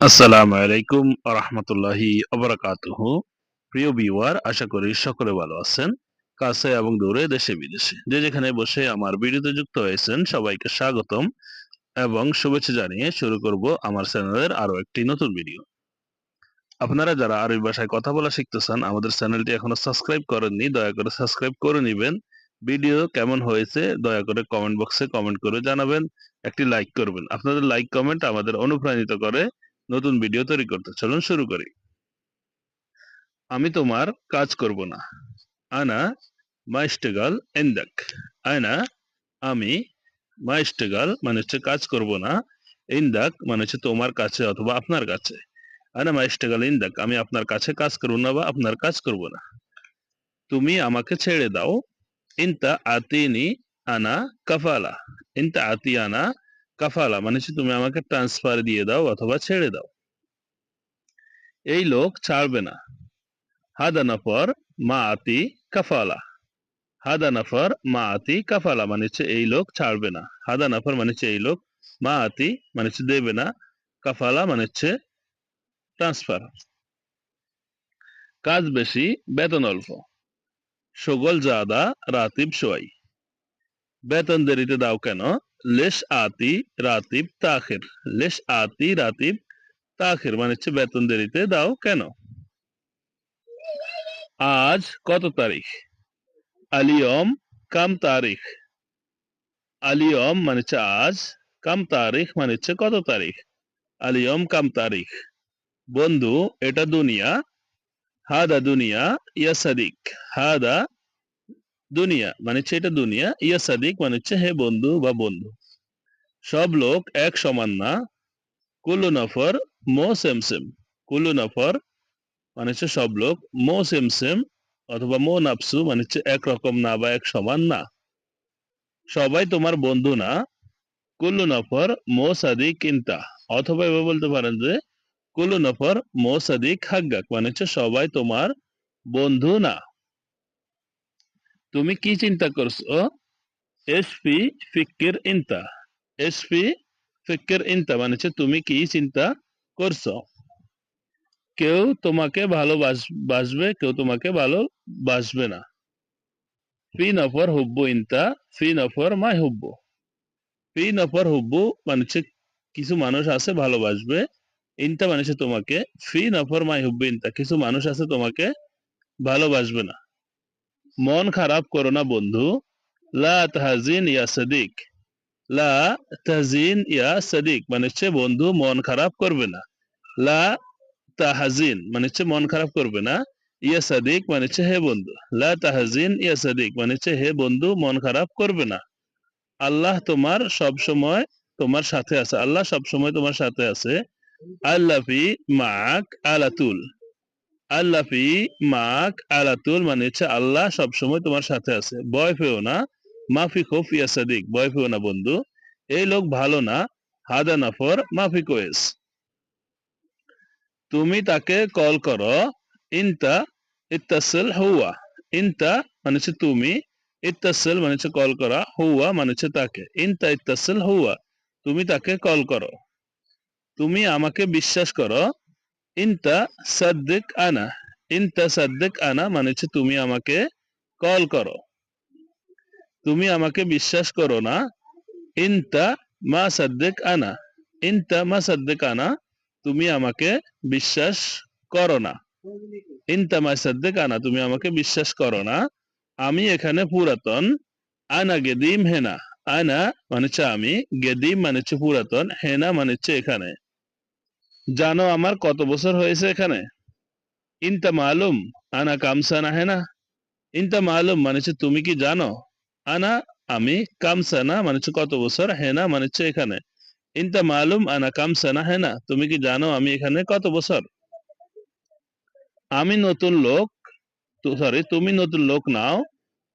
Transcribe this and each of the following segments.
আসসালামু আলাইকুম রহমতুল্লাহি অবরাকাতুহ প্রিয় ভিউয়ার, আশা করি সকলে ভালো আছেন, কাছে এবং দূরে, দেশে, বিদেশে। যে যেখানে বসে আমার ভিডিওতে যুক্ত হয়েছেন, সবাইকে স্বাগতম এবং শুভেচ্ছা জানিয়ে শুরু করব আমার চ্যানেলের আরও একটি নতুন ভিডিও। আপনারা যারা আরবি ভাষায় কথা বলা শিখতেছেন, আমাদের চ্যানেলটি এখনও সাবস্ক্রাইব করেননি, দয়া করে সাবস্ক্রাইব করে নেবেন। ভিডিও কেমন হয়েছে, দয়া করে কমেন্ট বক্সে কমেন্ট করে জানাবেন, একটি লাইক করবেন। আপনাদের লাইক কমেন্ট আমাদের অনুপ্রাণিত করে নতুন ভিডিও তৈরি করতে। চলুন শুরু করি। আমি তোমার কাজ করব না। আনা মাইস্টেগাল এন্দাক আয়না আমি মাইস্টেগাল মানে হচ্ছে কাজ করব না। ইন্দাক মানে হচ্ছে তোমার কাছে অথবা আপনার কাছে। আনা মাইস্টেগাল ইন্দাক আমি আপনার কাছে কাজ করব না বা আপনার কাজ করব না। তুমি আমাকে ছেড়ে দাও। ইনতা আতিনি আনা কাফালা। ইনতা আতি আনা কাফালা মানে তুমি আমাকে ট্রান্সফার দিয়ে দাও অথবা ছেড়ে দাও। এই লোক ছাড়বে না। হাদা নফর মা আতি কাফালা। হাদা নফর মা আতি কাফালা মানে হচ্ছে এই লোক ছাড়বে না। হাদা নফর মানে হচ্ছে এই লোক মা আতি মানে হচ্ছে দেবে না। কাফালা মানে হচ্ছে ট্রান্সফার কাজ বেশি, বেতন অল্প। সগল জাদা, রাতিব সোয়াই। বেতন দেরিতে দাও কেন? লেশ আতি রাতিব তাখির। লেশ আতি রাতিব তাখির মানে হচ্ছে বেতন দেরিতে, দাও কেন? আজ কত তারিখ? আলিয়ম কাম তারিখ। আলিয়ম মানে হচ্ছে আজ, কাম তারিখ মানে হচ্ছে কত তারিখ? আলিয়ম কাম তারিখ। বন্ধু, এটা দুনিয়া, হাদা দুনিয়া ইয়া সাদিক হাদা দুনিয়া মানে হচ্ছে এটা দুনিয়া ইয়া সাদিক মানে হচ্ছে হে বন্ধু বা বন্ধু। সব লোক এক সমান না। কুল্লু নফর, মো সেম সেম। কুল্লু নফর মানে হচ্ছে সব লোক, মো সেম সেম অথবা মো নাপসু মানে হচ্ছে একরকম না বা এক সমান না। সবাই তোমার বন্ধু না। কুল্লু নফর, মো সাদিক ইন্তা। অথবা এভাবে বলতে পারেন যে, কুল্লু নফর, মো সাদিক হাগ্গাক মানে হচ্ছে সবাই তোমার বন্ধু না। তুমি কি চিন্তা করছ? এসপি ফিক্কির ইন্তা। এসপি ফিক্কির ইন্তা মানে হচ্ছে তুমি কি চিন্তা করছ? কেউ তোমাকে ভালোবাসবে কেউ তোমাকে ভালোবাসবে না। ফি নফর হুব্বু ইন্তা ফি নফর মাই হুব্বু ফি নফর হুব্বু মানে হচ্ছে কিছু মানুষ আছে ভালোবাসবে ইন্তা মানে হচ্ছে তোমাকে ফি নফর মাই হুব্বু ইন্তা কিছু মানুষ আছে তোমাকে ভালোবাসবে না। মন খারাপ করো না বন্ধু। লা তাহাজিন ইয়া সাদিক। লা তাহজিন, ইয়া সাদিক মানে হচ্ছে বন্ধু মন খারাপ করবে না। লা তাহাজিন মানে হচ্ছে মন খারাপ করবে না। ইয়া সাদিক মানে হচ্ছে হে বন্ধু। লা তাহাজিন, ইয়া সাদিক মানে হচ্ছে হে বন্ধু মন খারাপ করবে না। আল্লাহ তোমার সব সময় তোমার সাথে আছে। আল্লাহ সব সময় তোমার সাথে আছে। আল্লাফি মাক আলাতুল আল্লাফি মাক আলাতুল মানে হচ্ছে আল্লাহ সব সময় তোমার সাথে আছে। ভয় পেও না। মাফি খোফ ইয়া সাদিক, ভয় পেও না বন্ধু। এই লোক ভালো না, হাদা নফর মাফি কোয়েস তুমি তাকে কল করো, ইনতা ইত্তাসিল হুয়া। ইনতা মানে হচ্ছে তুমি, ইত্তাসিল মানে হচ্ছে কল করা, হুয়া মানে হচ্ছে তাকে। ইনতা ইত্তাসিল হুয়া, তুমি তাকে কল করো। তুমি আমাকে বিশ্বাস করো, ইনতা সাদ্দিক আনা। ইনতা সাদ্দিক আনা মানে হচ্ছে তুমি আমাকে কল করো। তুমি আমাকে বিশ্বাস করো না। ইনতা মা সাদ্দিক আনা। ইনতা মা সাদ্দিক আনা, তুমি আমাকে বিশ্বাস করো না। ইনতা মা সাদ্দিক আনা, তুমি আমাকে বিশ্বাস করো না। আমি এখানে পুরাতন। আনা গেদিম হেনা। আনা মানে আমি, গেদিম মানে পুরাতন। হেনা মানে এখানে। জানো আমার কত বছর হয়েছে এখানে? ইনতা মালুম। আনা কামসানা হেনা। ইনতা মালুম মানে তুমি কি জানো? আনা আমি কামসানা মানে হচ্ছে কত বছর? হেনা মানে হচ্ছে এখানে। ইনতা মালুম আনা কামসানা, হেনা। তুমি কি জানো আমি এখানে কত বছর? আমি নতুন লোক সরি তুমি নতুন লোক নাও।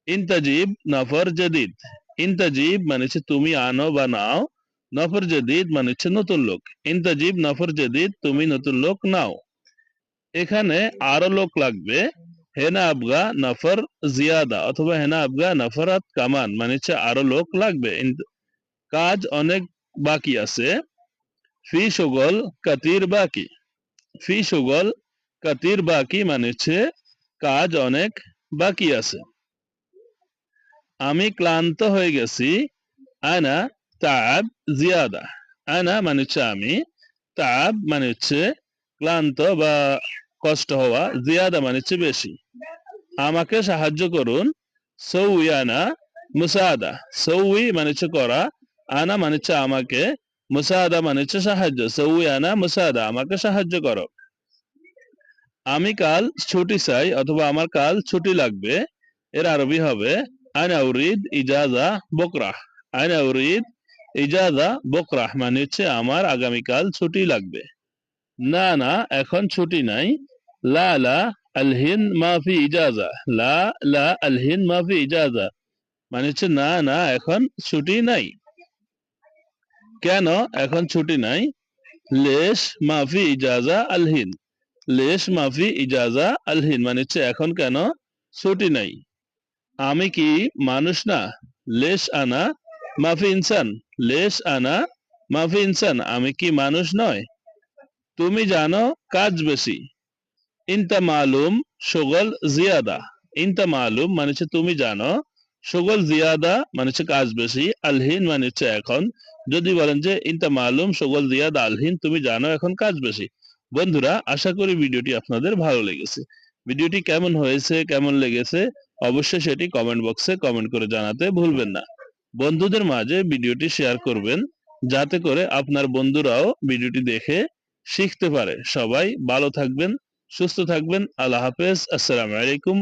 ইন্তাজিব নফর জদিদ। ইন্তাজিব মানে হচ্ছে তুমি আনো বা নাও। নফর জদিদ মানে হচ্ছে নতুন লোক। ইন্তাজিব নফর জদিদ, তুমি নতুন লোক নাও। এখানে আরও লোক লাগবে। হেনা আবগা নফর জিয়াদা অথবা হেনা আবগা নফরাত কামান মানে হচ্ছে আরও লোক লাগবে কাজ অনেক বাকি আছে ফি সুগল কাতির বাকি ফি সুগল কাতির বাকি মানে হচ্ছে কাজ অনেক বাকি আছে আমি ক্লান্ত হয়ে গেছি আনা তাব জিয়াদা আনা মানে হচ্ছে আমি তাব মানে হচ্ছে ক্লান্ত বা কষ্ট হওয়া জিয়াদা মানে হচ্ছে বেশি। আমাকে সাহায্য করুন। সৌই আনা মুসাদা। সৌই মানে হচ্ছে করা, আনা মানে হচ্ছে আমাকে, মুসাদা মানে হচ্ছে সাহায্য। সৌই আনা মুসাদা, আমাকে সাহায্য করো। আমি কাল ছুটি চাই, অথবা আমার কাল ছুটি লাগবে, এর আরবি হবে, আনা উরিদ ইজাজা বকরাহ আনা উরিদ ইজাজা বকরাহ মানে হচ্ছে আমার আগামীকাল ছুটি লাগবে। না না, এখন ছুটি নাই। লা লা আলহিন মাফি ইজাজা। লা লা আলহিন মাফি ইজাজা। মানে হচ্ছে না না, এখন ছুটি নাই। কেন এখন ছুটি নাই? লেশ মাফি ইজাজা আলহিন লেশ মাফি ইজাজা আলহিন মানে হচ্ছে এখন কেন ছুটি নাই? আমি কি মানুষ না? লেশ আনা মাফি ইনসান। লেশ আনা মাফি ইনসান। আমি কি মানুষ নয়? তুমি জানো কাজ বেশি। ইনতা মালুম সুগল জিয়াদা। ইনতা মালুম মানে হচ্ছে তুমি জানো। সুগল জিয়াদা মানে হচ্ছে কাজ বেশি। আলহিন মানে হচ্ছে এখন। যদি বলেন যে, ইনতা মালুম সুগল জিয়াদা, আলহিন তুমি জানো, এখন কাজ বেশি। বন্ধুরা, আশা করি ভিডিওটি আপনাদের ভালো লেগেছে। ভিডিওটি কেমন হয়েছে, কেমন লেগেছে, অবশ্যই সেটি কমেন্ট বক্সে কমেন্ট করে জানাতে ভুলবেন না। বন্ধুদের মাঝে ভিডিওটি শেয়ার করবেন, যাতে করে আপনার বন্ধুরাও ভিডিওটি দেখে শিখতে পারে। সবাই ভালো থাকবেন সুস্থ থাকবেন আল্লাহ হাফেজ আসসালামু আলাইকুম